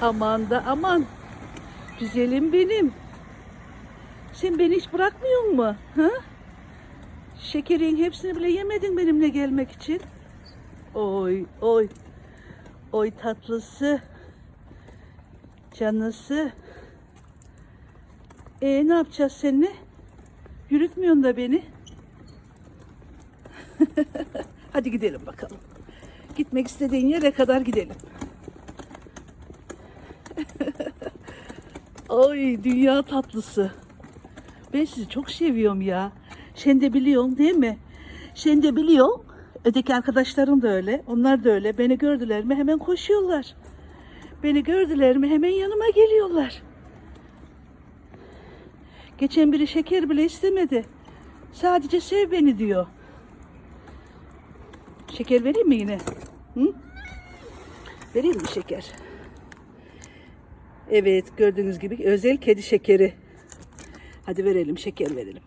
Aman da aman. Güzelim benim. Sen beni hiç bırakmıyor mu? Ha? Şekerin hepsini bile yemedin benimle gelmek için. Oy oy. Oy tatlısı. Canısı. E ne yapacağız seninle? Yürütmüyorsun da beni. Hadi gidelim bakalım. Gitmek istediğin yere kadar gidelim. Ay dünya tatlısı. Ben sizi çok seviyorum ya. Sen de biliyorsun değil mi? Sen de biliyorsun. Öteki arkadaşlarım da öyle. Onlar da öyle. Beni gördüler mi hemen koşuyorlar. Beni gördüler mi hemen yanıma geliyorlar. Geçen biri şeker bile istemedi. Sadece sev beni diyor. Şeker vereyim mi yine? Hı? Vereyim mi şeker? Evet gördüğünüz gibi özel kedi şekeri. Hadi verelim şeker verelim.